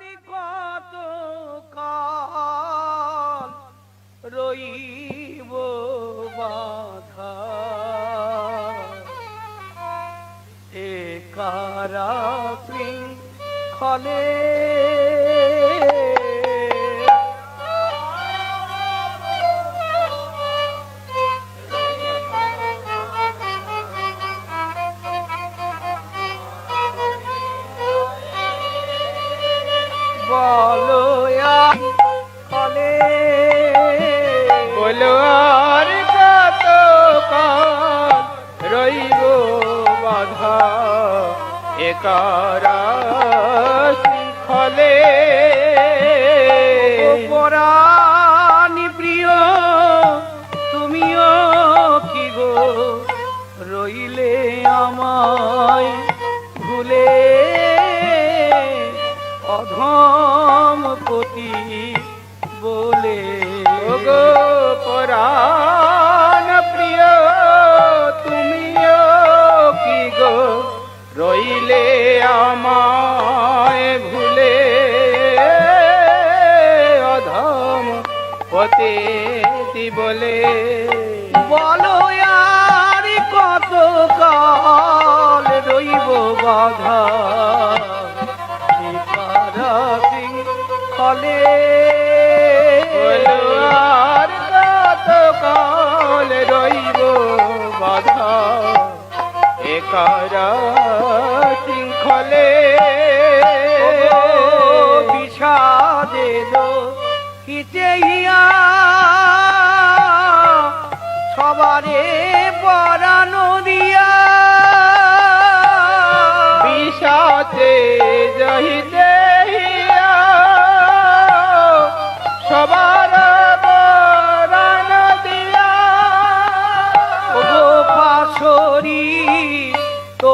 আরে কত কাল রইব বাধা। এ কারা খলে একারা পতে বলে বলো আর কত কাল রইব বাধা? কত কাল রইব বাধা? একারা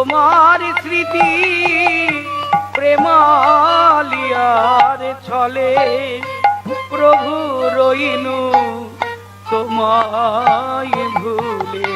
তোমার স্মৃতি প্রেমালিয়ার ছলে। প্রভু রইনু তোমায় ভুলে।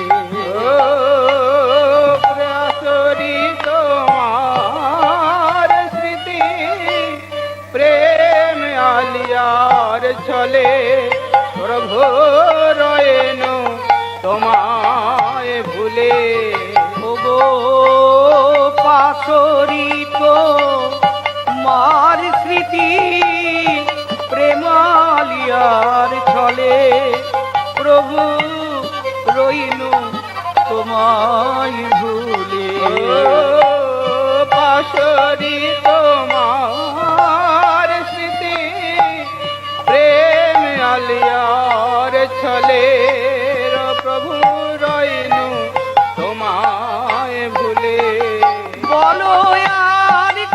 তোমায় ভুলে। পাশরি তোমার স্মৃতি, প্রেম আলিয়ার ছলে প্রভু রইনু তোমায় ভুলে। বলো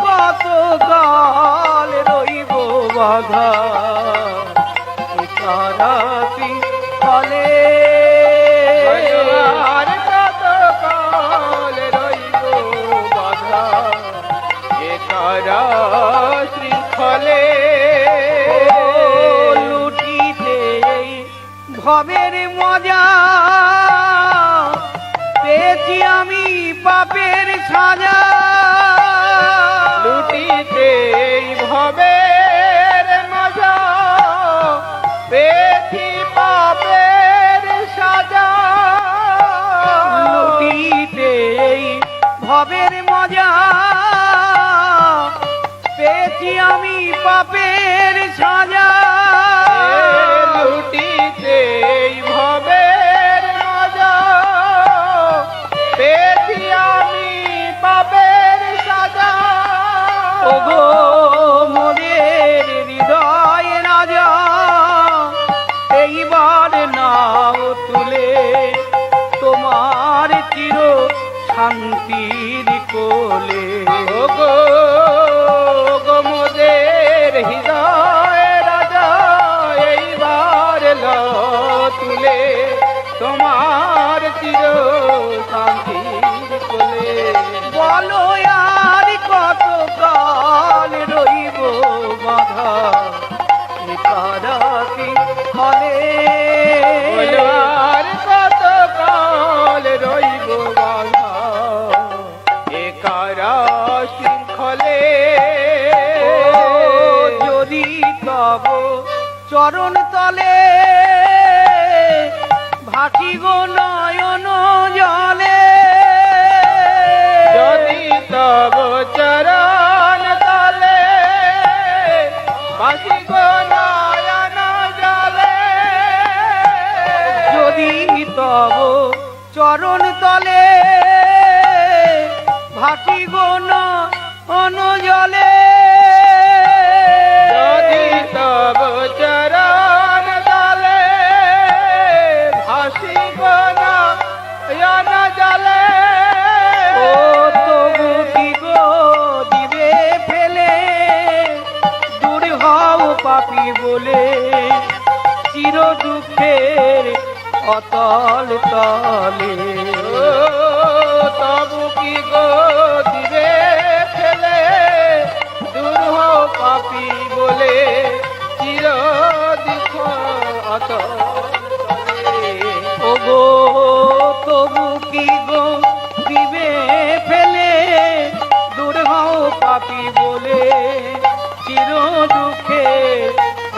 কত কাল রইব বাধা একারা শৃঙ্খলে লুটিতে ভবের মজা পেয়েছি আমি পাপের সাজা। তুলে তোমার চির শান্তির কোলে। ওগো ওগো মোদের হৃদয় রাজা, এইবার ল তুলে তোমার চির শান্তির কোলে। বলো চরণ তলে ভাটি গো নয়ন জলে। চির দুঃখের অতল তলে। তবু কি গো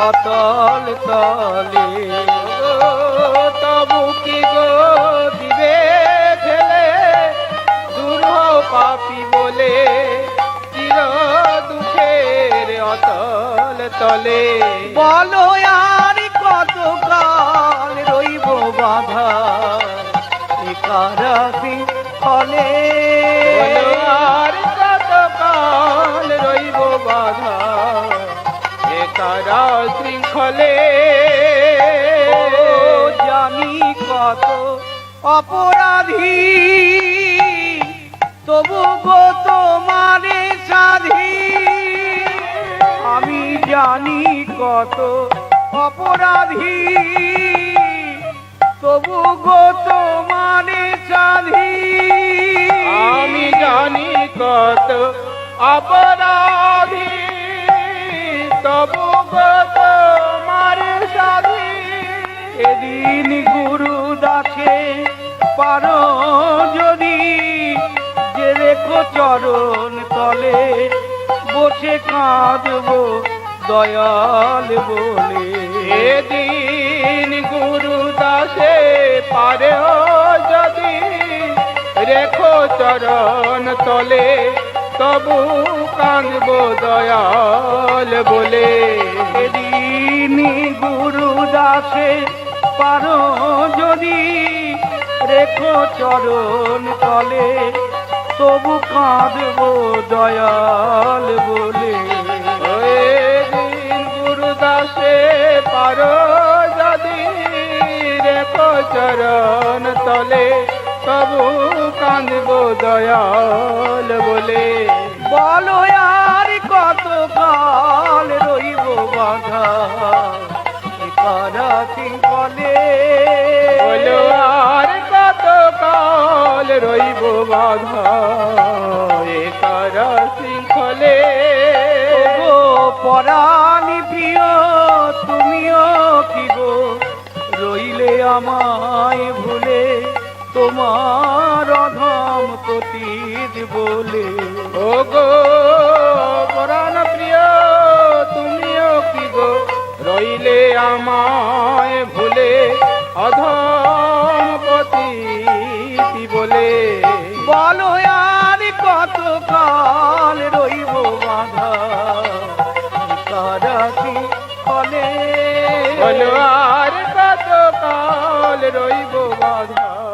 অতল তলে। তবু কি গো দিবে ফেলে দূর পাপি বলে চির দুঃখের অতল তলে। বলো আর কত কাল রইব বাধা? শৃঙ্খলে। জানি কত অপরাধী তবু গো তোমারে সাধী। আমি জানি কত অপরাধী তবু গো তোমারে সাধী। আমি জানি কত অপরাধী তবু কত এদিন গুরু দাসে পারো যদি যে রেখো চরণ তলে বসে কাঁদব দয়াল বলে। এদিন গুরু দাসে পারে যদি রেখো চরণ তলে তবু কাঁদব দয়াল বলে। এদিন গুরু দাসে পারো যদি রেখো চরণ তলে, তবু কাঁদব দয়াল বলে। গুরুদাসে গুরু দাসে পারো যদি রেখো চরণ তলে, তবু কাঁদব দয়াল বলে। বলো আর কত কাল রইব বাধা? কারাতি বলে বলো আর কত কাল রইব বাধা? একার শৃঙ্খলে গো পরাণী প্রিয় তুমিও কি গো? রইলে আমায় ভুলে তোমার অধম পতীত বলে। ও গো অধম পতি বলে বলো আর কত কাল রইব বাধা? কি ফলে বলো আর কত কাল রইব বাধা?